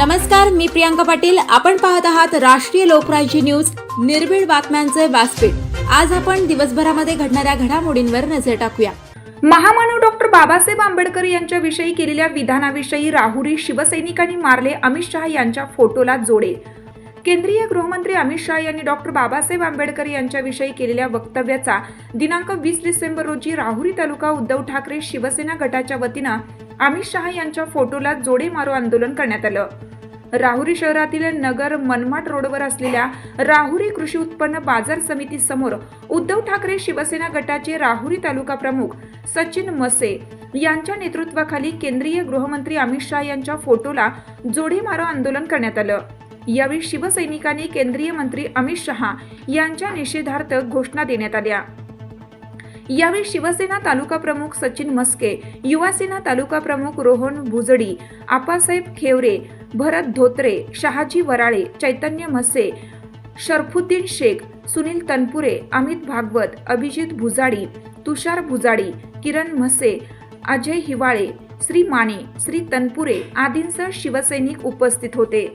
नमस्कार मी प्रियांका पाटील. आपण पाहत आहात राष्ट्रीय लोकराज्य न्यूज. निर्भीड बातम्यांचे व्यासपीठ. आज आपण दिवसभरामध्ये घडणाऱ्या घडामोडींवर नजर टाकूया. महामानव डॉक्टर बाबासाहेब आंबेडकर यांच्याविषयी केलेल्या विधानाविषयी राहुरी शिवसैनिकांनी मारले अमित शहा यांच्या फोटोला जोडे. केंद्रीय गृहमंत्री अमित शहा यांनी डॉक्टर बाबासाहेब आंबेडकर यांच्याविषयी केलेल्या वक्तव्याचा दिनांक वीस डिसेंबर रोजी राहुरी तालुका उद्धव ठाकरे शिवसेना गटाच्या वतीनं अमित शहा यांच्या फोटोला जोडे मारो आंदोलन करण्यात आलं. राहुरी शहरातील नगर मनमाड रोडवर असलेल्या राहुरी कृषी उत्पन्न बाजार समिती समोर उद्धव ठाकरे शिवसेना गटाचे राहुरी तालुका प्रमुख सचिन मसे यांच्या नेतृत्वाखाली केंद्रीय गृहमंत्री अमित शहा यांच्या फोटोला जोडे मारो आंदोलन करण्यात आलं. यावेळी शिवसैनिकांनी केंद्रीय मंत्री अमित शहा यांच्या निषेधार्थ घोषणा देण्यात आल्या. यावेळी शिवसेना तालुका प्रमुख सचिन मस्के युवासेना तालुका प्रमुख रोहन भुजडी आपासाहेब खेवरे भरत धोत्रे शहाजी वराळे चैतन्य म्हसे शरफुद्दीन शेख सुनील तनपुरे अमित भागवत अभिजित भुजाडी तुषार भुजाडी किरण म्हसे अजय हिवाळे श्री माने श्री तनपुरे आदींसह शिवसैनिक उपस्थित होते.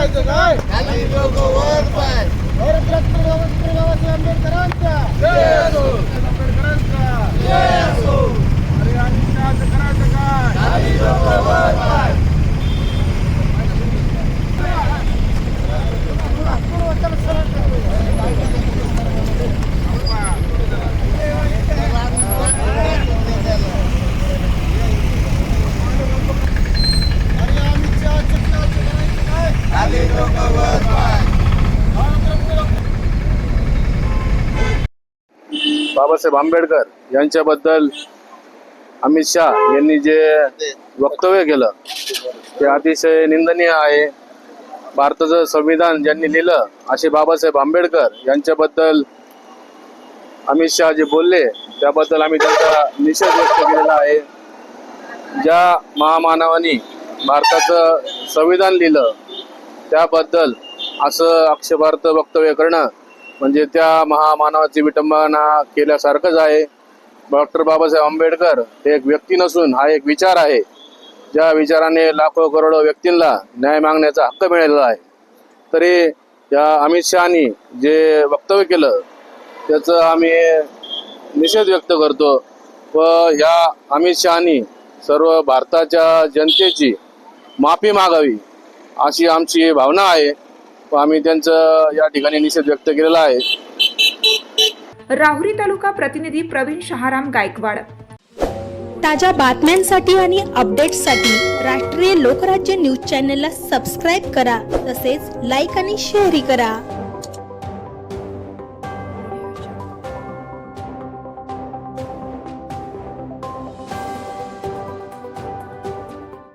Kalidogowar! बाबासाहेब आंबेडकर यांच्याबद्दल अमित शहा यांनी जे वक्तव्य केलं ते अतिशय निंदनीय आहे. भारताचं संविधान ज्यांनी लिहिलं असे बाबासाहेब आंबेडकर यांच्याबद्दल अमित शहा जे बोलले त्याबद्दल आम्ही त्यांचा निषेध व्यक्त केलेला आहे. ज्या महामानवानी भारताचं संविधान लिहिलं त्याबद्दल असं आक्षेपार्थ वक्तव्य करणं म्हणजे त्या महामानवाची विटंबना केल्यासारखंच आहे. डॉक्टर बाबासाहेब आंबेडकर हे एक व्यक्ती नसून हा एक विचार आहे. ज्या विचाराने लाखो करोडो व्यक्तींना न्याय मागण्याचा हक्क मिळालेला आहे. तरी या अमित शहानी जे वक्तव्य केलं त्याचं आम्ही निषेध व्यक्त करतो. व ह्या अमित शहानी सर्व भारताच्या जनतेची माफी मागावी अशी आमची भावना आहे. व आम्ही त्यांचं या ठिकाणी निषेध व्यक्त केलेला आहे. राहुरी तालुका प्रतिनिधी प्रवीण शहाराम गायकवाड. ताज्या बातम्यांसाठी आणि अपडेट्ससाठी राष्ट्रीय लोकराज्य न्यूज चॅनलला सबस्क्राईब करा तसेच लाईक आणि शेअरही करा.